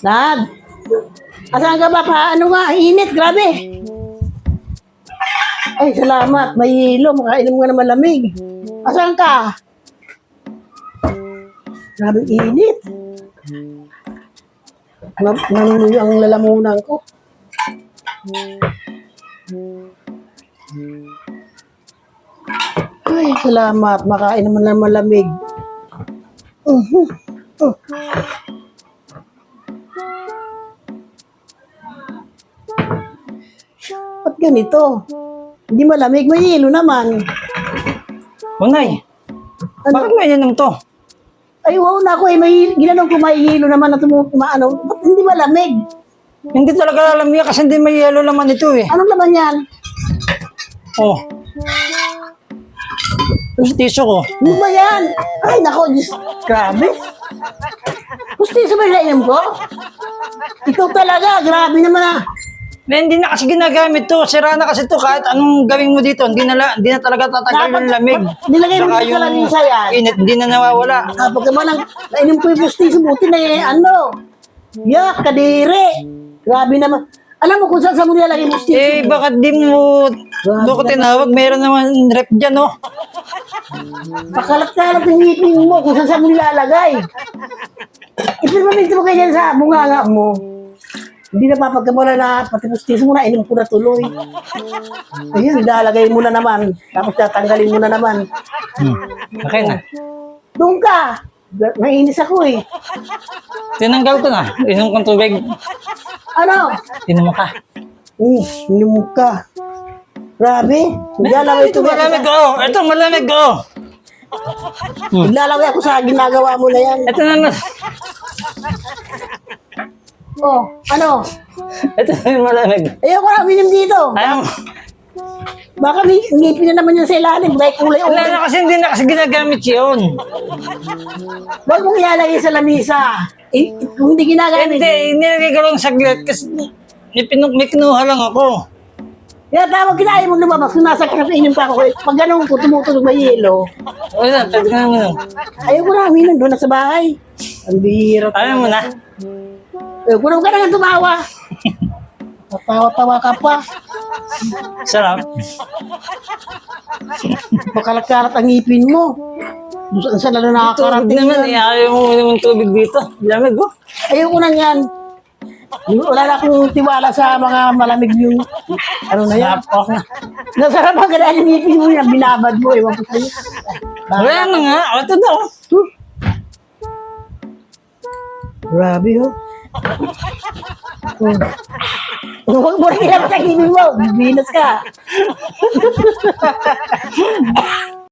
Nad! Asan ka ba pa? Ano nga? Init, grabe. Ay, salamat. May hilo. Makainom ka na malamig. Asan ka? Grabe init. Na- Nanunuyo ang lalamunan ko. Ay, salamat. Makain naman ng malamig. Mhm. Oh. Ba't ganito? Hindi malamig, may hilo naman. Unay, Ano? bakit may inom to? Ay, wow na ako eh. May, ginanong ko may hilo naman na tumu, ano. Ba't hindi malamig? Hindi talaga alam niya kasi hindi may yelo naman ito eh. Anong laman yan? Oh. Gustiso ko. Ano ba yan? Ay, nako, Diyos. Grabe. Gusto sa ba nainom ko? Ikaw talaga, grabe naman ah. Na, hindi na kasi ginagamit to. Sira na kasi to. Kahit anong gawin mo dito, hindi na, la- hindi na talaga tatagal Dapat- yung lamig. nilagay mo Saka sa lamisa yan. Init, hindi na nawawala. Ah, pagka mo lang, nainom yung gusto buti na eh, ano. Yak, kadiri. Grabe naman. Alam mo kung saan sa mo nilalagay yung Eh, bakit di mo doon ko tinawag? Meron naman rep dyan, oh. Pakalat-kalat ng ngipin mo kung saan sa mo nilalagay. Ipinamit mo ganyan sa bunganga mo. Hindi na papagkamala na pati pustis mo na, inom ko na tuloy. Ayun, nilalagay mo na naman. Tapos tatanggalin mo na naman. Hmm. Okay na. Doon ka. Naiinis ako eh. Tinanggal ko na. Inom kong tubig. Ano? Inom ka. Hmm, inom ka. Grabe. Naglalaway ito. Malamig ko. oh. Ito, malamig ko. oh. Naglalaway ako sa ginagawa mo na yan. Ito na na. Oh, ano? Ito na yung malamig. Ayoko na uminom dito. Ayaw. Baka may ngipin na naman yan sa ilalim. May kulay Wala na kasi hindi na kasi ginagamit yun. Huwag mong ilalagay sa lamisa. Eh, kung hindi ginagamit. Hindi, nilagay ko lang saglit kasi may, pinu- may kinuha lang ako. Kaya tawag kita, ayaw mo lumabas. Kung nasa kape, inom pa ako. eh. Pag ganun ko, tumutulog may yelo. Wala, pwede ka naman. Ayaw ko na, uminom doon na sa bahay. Ang bihira. Ayaw mo na. Ko na ka na nga tumawa. Tawa-tawa ka pa. Sarap. Makalat-kalat ang ngipin mo. Saan saan lalo Tubig nakakarating naman, yan. eh, ayaw mo naman tubig dito. Lamig oh. Ayaw ko na yan. Wala na akong tiwala sa mga malamig yung ano na yan. Napok na. Nasarap ang ganaan yung ngipin mo yan. Binabad mo. Ewan ko sa'yo. Wala na nga. Ito na oh. Grabe oh. Huwag mo rin ilabas ang ngipin mo. Binas ka.